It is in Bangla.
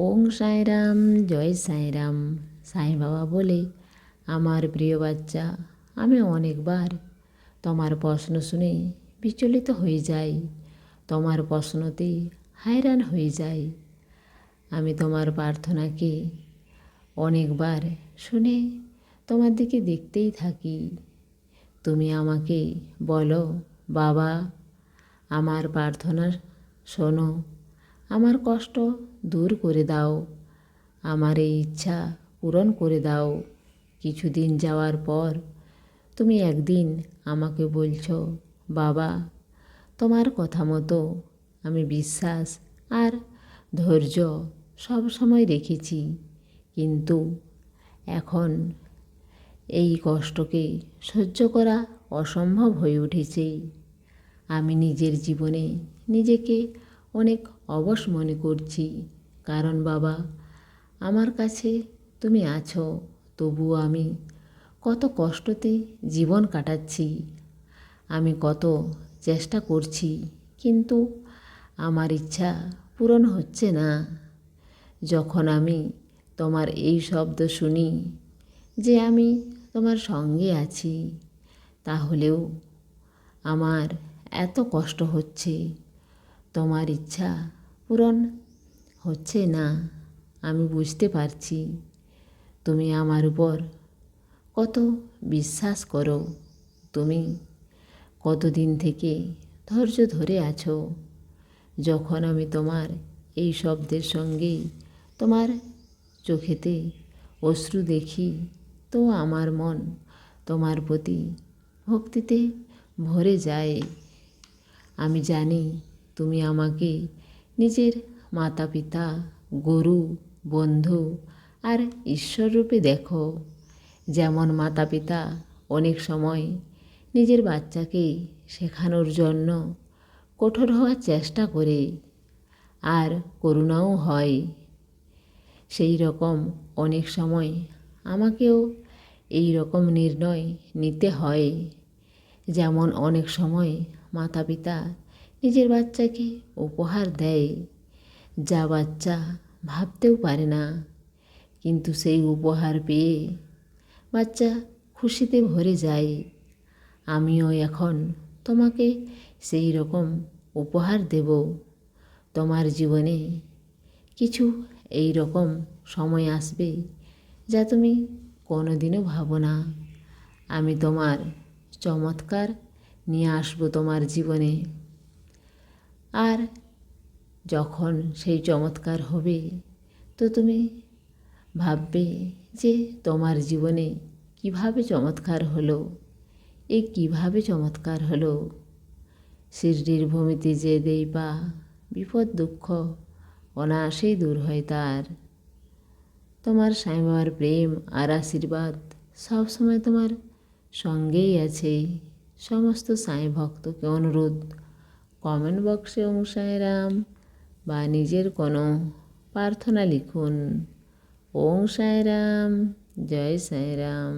ওং সাঁইরাম জয় সাঁইরাম সাঁই বাবা বলে, আমার প্রিয় বাচ্চা, আমি অনেকবার তোমার প্রশ্ন শুনে বিচলিত হয়ে যাই। তোমার প্রশ্নতে হায়রান হয়ে যাই। আমি তোমার প্রার্থনাকে অনেকবার শুনে তোমার দিকে দেখতেই থাকি। তুমি আমাকে বলো, বাবা, আমার প্রার্থনা শোনো। আমার কষ্ট দূর করে দাও। আমার এই ইচ্ছা পূরণ করে দাও। কিছুদিন যাওয়ার পর তুমি একদিন আমাকে বলছ, বাবা, তোমার কথা মতো আমি বিশ্বাস আর ধৈর্য সব সময় রেখেছি। কিন্তু এখন এই কষ্টকে সহ্য করা অসম্ভব হয়ে উঠেছে। আমি নিজের জীবনে নিজেকে অনেক অবশ মনে করছি। কারণ বাবা, আমার কাছে তুমি আছো, তবুও আমি কত কষ্টতে জীবন কাটাচ্ছি। আমি কত চেষ্টা করছি, কিন্তু আমার ইচ্ছা পূরণ হচ্ছে না। যখন আমি তোমার এই শব্দ শুনি, যে আমি তোমার সঙ্গে আছি, তাহলেও আমার এত কষ্ট হচ্ছে। তোমার ইচ্ছা পূরণ হচ্ছে না, আমি বুঝতে পারছি। তুমি আমার উপর কত বিশ্বাস করো, তুমি কতদিন থেকে ধৈর্য ধরে আছো? যখন আমি তোমার এই শব্দের সঙ্গে তোমার চোখেতে অশ্রু দেখি, তো আমার মন তোমার প্রতি ভক্তিতে ভরে যায়। আমি জানি তুমি আমাকে নিজের মাতা পিতা গুরু, বন্ধু আর ঈশ্বর রূপে দেখো। যেমন মাতা পিতা অনেক সময় নিজের বাচ্চাকে শেখানোর জন্য কঠোর হওয়ার চেষ্টা করে আর করুণাও হয়। সেই রকম অনেক সময় আমাকেও এই রকম নির্ণয় নিতে হয়। যেমন অনেক সময় মাতা পিতা নিজের বাচ্চাকে উপহার দেয়। যা বাচ্চা ভাবতেও পারে না। কিন্তু সেই উপহার পেয়ে বাচ্চা খুশিতে ভরে যায়। আমিও এখন তোমাকে সেই রকম উপহার দেব। তোমার জীবনে কিছু এই রকম সময় আসবে যা তুমি কোনো দিনও ভাবো না। আমি তোমার চমৎকার নিয়ে আসব তোমার জীবনে। আর যখন সেই চমৎকার হবে, তো তুমি ভাববে যে তোমার জীবনে কীভাবে চমৎকার হলো, এ কীভাবে চমৎকার হলো? শিরডির ভূমিতে যে দেই পা, বিপদ, দুঃখ, অনায়াসেই দূর হয় তার। তোমার সাইবাবার প্রেম আর আশীর্বাদ সবসময় তোমার সঙ্গেই আছে। সমস্ত সাই ভক্তকে অনুরোধ কমেন্ট বক্সে ওম সাঁইরাম বা নিজের কোনো প্রার্থনা লিখুন। ওং সাঁইরাম জয় সাঁইরাম